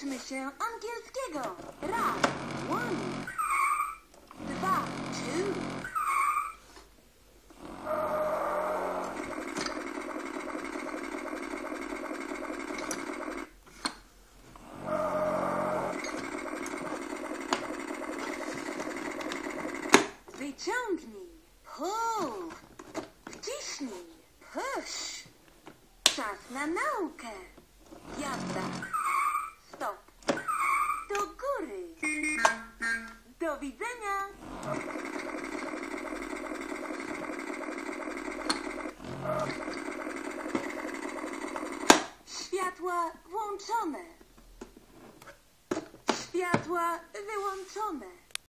się angielskiego. Raz, one. Dwa, two. Wyciągnij. Pull. Wciśnij. Push. Czas na naukę. Jazda. Widzenia. Światła włączone. Światła wyłączone.